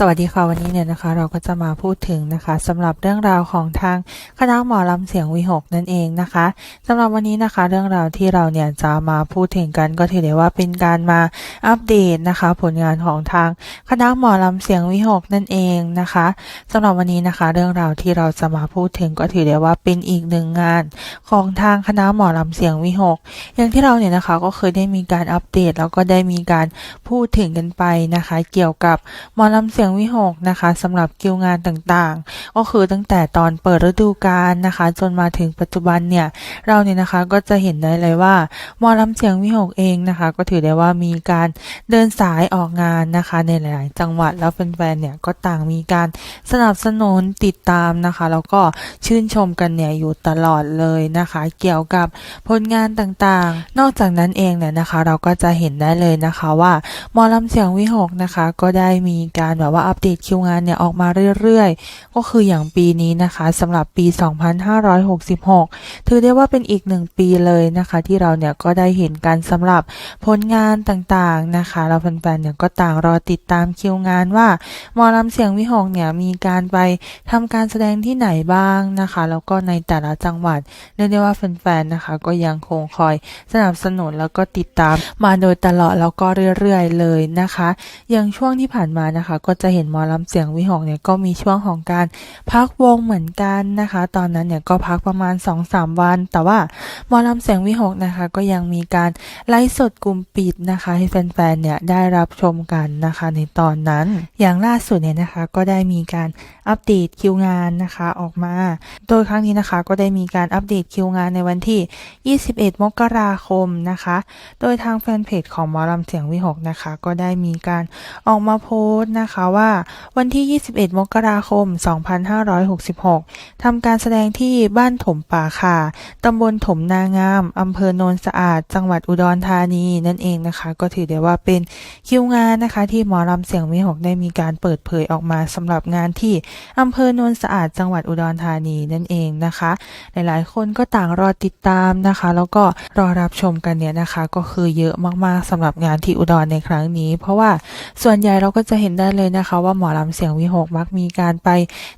สวัสดีค่ะวันนี้เนี่ยนะคะเราก็จะมาพูดถึงนะคะสำหรับเรื่องราวของทางคณะหมอลำเสียงวิหกนั่นเองนะคะสำหรับวันนี้นะคะเรื่องราวที่เราเนี่ยจะมาพูดถึงกันก็ถือได้ว่าเป็นการมาอัปเดตนะคะ ผลงานของทางคณะหมอลำเสียงวิหกนั่นเองนะคะสำหรับวันนี้นะคะ เรื่องราวที่เราจะมาพูดถึงก็ถือได้ว่าเป็นอีกหนึ่งงานของทางคณะหมอลำเสียงวิหกอย่างที่เราเนี่ยนะคะก็เคยได้มีการอัปเดตแล้วก็ได้มีการพูดถึงกันไปนะคะ เกี่ยวกับหมอลำเสียงวิหกนะคะสำหรับคิวงานต่างๆ ก็คือตั้งแต่ตอนเปิดฤดูกาลนะคะ จนมาถึงปัจจุบันเนี่ยเราเนี่ยนะคะก็จะเห็นได้เลยว่าหมอลำเสียงวิหกเองนะคะ ก็ถือได้ว่ามีการเดินสายออกงานนะคะ ในหลาย ๆ จังหวัดแล้วแฟนๆเนี่ยก็ต่างมีการสนับสนุนติดตามนะคะ แล้วก็ชื่นชมกันเนี่ยอยู่ตลอดเลยนะคะ เกี่ยวกับผลงานต่างๆ นอกจากนั้นเองเนี่ยนะคะ เราก็จะเห็นได้เลยนะคะว่าหมอลำเสียงวิหกนะคะ ก็ได้มีการแบบว่าอัปเดตคิวงานเนี่ยออกมาเรื่อยๆ ก็คืออย่างปีนี้นะคะสำหรับปี 2566 ถือได้ว่าเป็นอีกหนึ่งปีเลยนะคะ ที่เราเนี่ยก็ได้เห็นกันสำหรับผลงานต่างๆนะคะ เราแฟนๆเนี่ยก็ต่างรอติดตามคิวงานว่าหมอลำเสียงวิหกเนี่ยมีการไปทำการแสดงที่ไหนบ้างนะคะ แล้วก็ในแต่ละจังหวัดเรียกได้ว่าแฟนๆนะคะก็ยังคงคอยสนับสนุนแล้วก็ติดตามมาโดยตลอดแล้วก็เรื่อยๆเลยนะคะ อย่างช่วงที่ผ่านมานะคะ ก็จะะเห็นหมอลำเสียงวิหกเนี่ยก็มีช่วงของการพักวงเหมือนกันนะคะ ตอนนั้นเนี่ยก็พักประมาณ 2-3 วัน แต่ว่าหมอลำเสียงวิหกนะคะ ก็ยังมีการไลฟ์สดกลุ่มปิดนะคะ ให้แฟนๆเนี่ยได้รับชมกันนะคะในตอนนั้น อย่างล่าสุดเนี่ยนะคะก็ได้มีการ อัปเดตคิวงานนะคะออกมา โดยครั้งนี้นะคะก็ได้มีการอัปเดตคิวงานในวันที่ 21 มกราคมนะคะ โดยทางแฟนเพจของหมอลำเสียงวิหกนะคะ ก็ได้มีการออกมาโพสต์นะคะว่าวันที่ 21 มกราคม 2566ทำการแสดงที่บ้านถมป่าค่ะตำบลถมนางามอำเภอโนนสะอาด จังหวัดอุดรธานีนั่นเองนะคะ ก็ถือได้ว่าเป็นคิวงานนะคะ ที่หมอลำเสียงวิหกได้มีการเปิดเผยออกมาสำหรับงานที่อำเภอโนนสะอาดจังหวัดอุดรธานีนั่นเองนะคะ หลายๆ คนก็ต่างรอติดตามนะคะ แล้วก็รอรับชมกันเนี่ยนะคะ ก็คือเยอะมากๆสำหรับงานที่อุดรในครั้งนี้ เพราะว่าส่วนใหญ่เราก็จะเห็นได้เลยนะคะ ว่าหมอลำเสียงวิหกมักมีการไป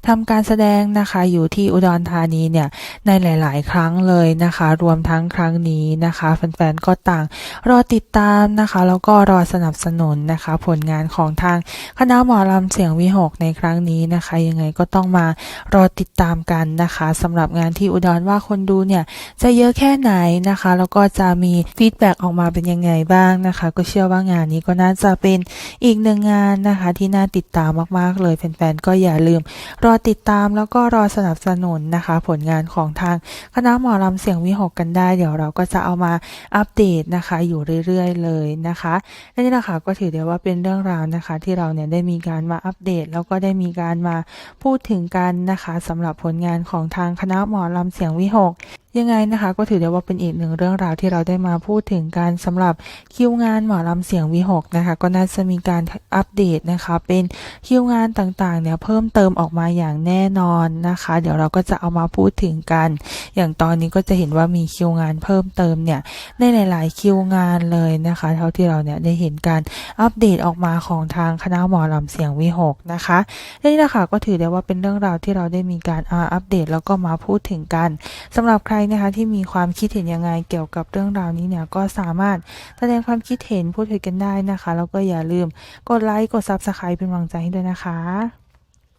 ทำการแสดงนะคะ อยู่ที่อุดรธานีเนี่ยในหลาย ๆ ครั้งเลยนะคะ รวมทั้งครั้งนี้นะคะแฟนๆก็ต่างรอติดตามนะคะ แล้วก็รอสนับสนุนนะคะ ผลงานของทางคณะหมอลำเสียงวิหกในครั้งนี้นะคะยังไงก็ต้องมารอติดตามกันนะคะสำหรับงานที่อุดรว่าคนดูเนี่ยจะเยอะแค่ไหนนะคะ แล้วก็จะมีฟีดแบ็กออกมาเป็นยังไงบ้างนะคะ ก็เชื่อว่างานนี้ก็น่าจะเป็นอีกหนึ่งงานนะคะ ที่น่าติดตามมากๆเลยแฟนๆก็อย่าลืม รอติดตามแล้วก็รอสนับสนุนนะคะ ผลงานของทางคณะหมอลำเสียงวิหกกันได้ เดี๋ยวเราก็จะเอามาอัปเดตนะคะ อยู่เรื่อยๆเลยนะคะและนี่นะคะก็ถือได้ว่าเป็นเรื่องราวนะคะ ที่เราเนี่ยได้มีการมาอัปเดต แล้วก็ได้มีการมาพูดถึงกันนะคะสำหรับผลงานของทางคณะหมอลำเสียงวิหกยังไงนะคะ ก็ถือได้ว่าเป็นอีกหนึ่งเรื่องราวที่เราได้มาพูดถึงกันสำหรับคิวงานหมอลำเสียงวิหกนะคะ ก็น่าจะมีการอัปเดตนะคะ เป็นคิวงานต่างๆ เนี่ยเพิ่มเติมออกมาอย่างแน่นอนนะคะ เดี๋ยวเราก็จะเอามาพูดถึงกัน อย่างตอนนี้ก็จะเห็นว่ามีคิวงานเพิ่มเติมเนี่ยในหลาย ๆ คิวงานเลยนะคะ เท่าที่เราเนี่ยได้เห็นการอัปเดตออกมาของทางคณะหมอลำเสียงวิหกนะคะนี่แหละคะก็ถือได้ว่าเป็นเรื่องราวที่เราได้มีการอัปเดตแล้วก็มาพูดถึงกันสำหรับใครนะคะที่มีความคิดเห็นยังไงเกี่ยวกับเรื่องราวนี้เนี่ยก็สามารถแสดงความคิดเห็นพูดคุยกันได้นะคะ แล้วก็อย่าลืมกดไลค์กด Subscribe เป็นกำลังใจให้ด้วยนะคะ